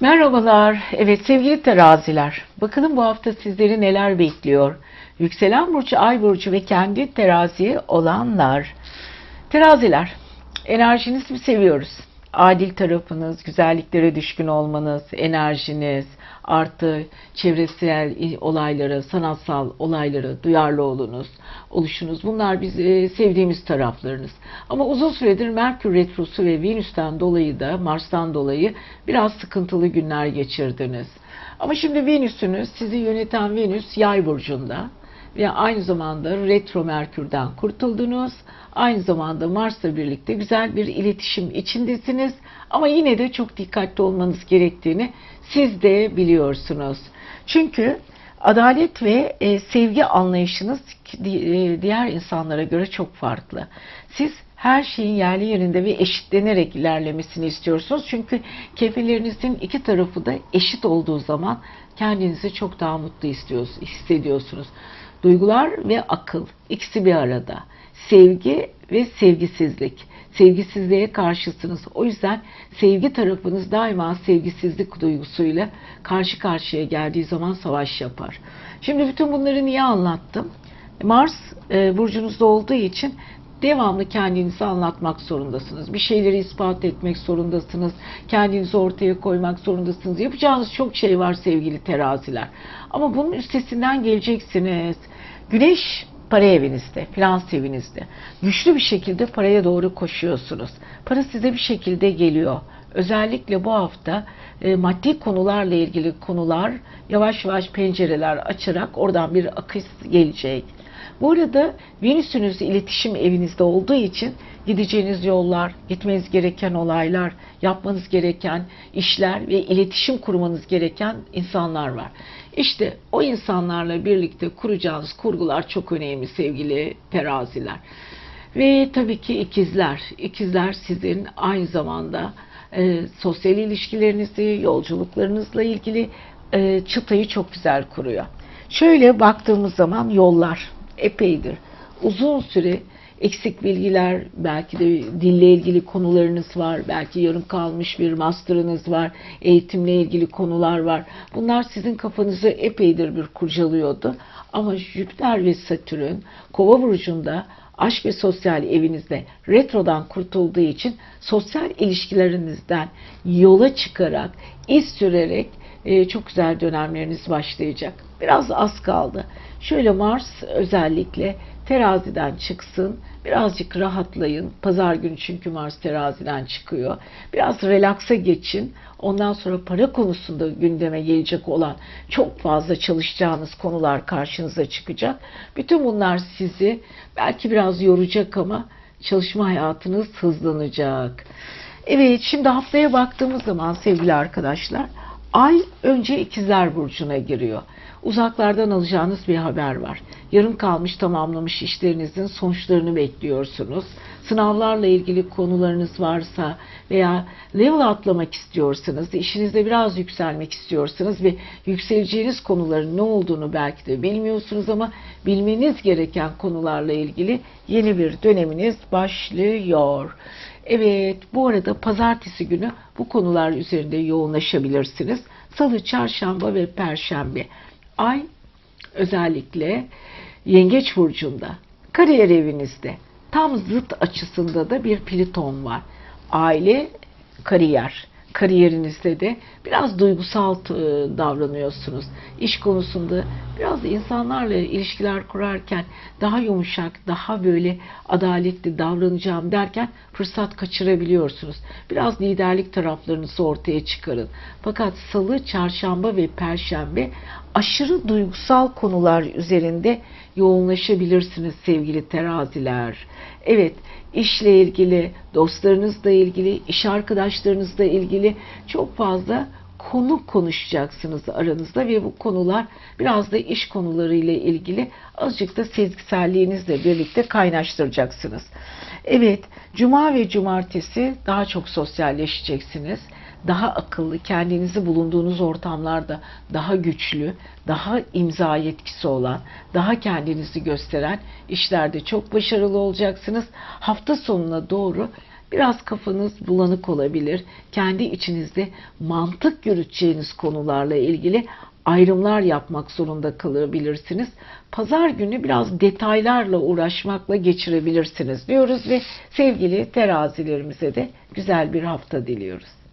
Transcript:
Merhabalar. Evet sevgili teraziler. Bakalım bu hafta sizleri neler bekliyor? Yükselen burcu, ay burcu ve kendi terazi olanlar. Teraziler. Enerjinizi seviyoruz. Adil tarafınız, güzelliklere düşkün olmanız, enerjiniz, artı çevresel olaylara, sanatsal olaylara duyarlı olunuz, oluşunuz. Bunlar biz e, sevdiğimiz taraflarınız. Ama uzun süredir Merkür Retrosu ve Venüs'ten dolayı da Mars'tan dolayı biraz sıkıntılı günler geçirdiniz. Ama şimdi Venüs'ünüz, sizi yöneten Venüs yay burcunda ve aynı zamanda retro Merkür'den kurtuldunuz. Aynı zamanda Mars'la birlikte güzel bir iletişim içindesiniz. Ama yine de çok dikkatli olmanız gerektiğini siz de biliyorsunuz. Çünkü adalet ve e, sevgi anlayışınız e, diğer insanlara göre çok farklı. Siz her şeyin yerli yerinde ve eşitlenerek ilerlemesini istiyorsunuz. Çünkü kefilerinizin iki tarafı da eşit olduğu zaman kendinizi çok daha mutlu istiyorsunuz, hissediyorsunuz. Duygular ve akıl ikisi bir arada. Sevgi ve sevgisizlik. Sevgisizliğe karşısınız. O yüzden sevgi tarafınız daima sevgisizlik duygusuyla karşı karşıya geldiği zaman savaş yapar. Şimdi bütün bunları niye anlattım? Mars e, burcunuzda olduğu için devamlı kendinizi anlatmak zorundasınız. Bir şeyleri ispat etmek zorundasınız. Kendinizi ortaya koymak zorundasınız. Yapacağınız çok şey var sevgili teraziler. Ama bunun üstesinden geleceksiniz. Güneş para evinizde, finans evinizde. Güçlü bir şekilde paraya doğru koşuyorsunuz. Para size bir şekilde geliyor. Özellikle bu hafta e, maddi konularla ilgili konular yavaş yavaş pencereler açarak oradan bir akış gelecek. Bu arada Venüs'ünüz iletişim evinizde olduğu için gideceğiniz yollar, gitmeniz gereken olaylar, yapmanız gereken işler ve iletişim kurmanız gereken insanlar var. İşte o insanlarla birlikte kuracağınız kurgular çok önemli sevgili teraziler. Ve tabii ki ikizler. İkizler sizin aynı zamanda e, sosyal ilişkilerinizi, yolculuklarınızla ilgili e, çıtayı çok güzel kuruyor. Şöyle baktığımız zaman yollar epeydir. Uzun süre eksik bilgiler, belki de dille ilgili konularınız var, belki yarım kalmış bir master'ınız var, eğitimle ilgili konular var. Bunlar sizin kafanızı epeydir bir kurcalıyordu. Ama Jüpiter ve Satürn Kova burcunda aşk ve sosyal evinizde retrodan kurtulduğu için sosyal ilişkilerinizden yola çıkarak, iz sürerek e, çok güzel dönemleriniz başlayacak. Biraz az kaldı. Şöyle Mars özellikle teraziden çıksın. Birazcık rahatlayın. Pazar günü çünkü Mars teraziden çıkıyor. Biraz relaksa geçin. Ondan sonra para konusunda gündeme gelecek olan çok fazla çalışacağınız konular karşınıza çıkacak. Bütün bunlar sizi belki biraz yoracak ama çalışma hayatınız hızlanacak. Evet şimdi haftaya baktığımız zaman sevgili arkadaşlar Ay önce ikizler burcuna giriyor. Uzaklardan alacağınız bir haber var. Yarım kalmış tamamlamış işlerinizin sonuçlarını bekliyorsunuz. Sınavlarla ilgili konularınız varsa veya level atlamak istiyorsanız, işinizde biraz yükselmek istiyorsanız ve yükseleceğiniz konuların ne olduğunu belki de bilmiyorsunuz ama bilmeniz gereken konularla ilgili yeni bir döneminiz başlıyor. Evet, bu arada pazartesi günü bu konular üzerinde yoğunlaşabilirsiniz. Salı, çarşamba ve perşembe. Ay özellikle Yengeç burcunda, kariyer evinizde tam zıt açısında da bir Plüton var. Aile, kariyer. Kariyerinizde de biraz duygusal e, davranıyorsunuz. İş konusunda biraz insanlarla ilişkiler kurarken daha yumuşak, daha böyle adaletli davranacağım derken fırsat kaçırabiliyorsunuz. Biraz liderlik taraflarınızı ortaya çıkarın. Fakat salı, çarşamba ve perşembe aşırı duygusal konular üzerinde yoğunlaşabilirsiniz sevgili teraziler. Evet, işle ilgili, dostlarınızla ilgili, iş arkadaşlarınızla ilgili çok fazla konu konuşacaksınız aranızda ve bu konular biraz da iş konularıyla ilgili azıcık da sezgiselliğinizle birlikte kaynaştıracaksınız. Evet, cuma ve cumartesi daha çok sosyalleşeceksiniz. Daha akıllı, kendinizi bulunduğunuz ortamlarda daha güçlü, daha imza yetkisi olan, daha kendinizi gösteren işlerde çok başarılı olacaksınız. Hafta sonuna doğru Biraz kafanız bulanık olabilir. Kendi içinizde mantık yürüteceğiniz konularla ilgili ayrımlar yapmak zorunda kalabilirsiniz. Pazar günü biraz detaylarla uğraşmakla geçirebilirsiniz diyoruz ve sevgili terazilerimize de güzel bir hafta diliyoruz.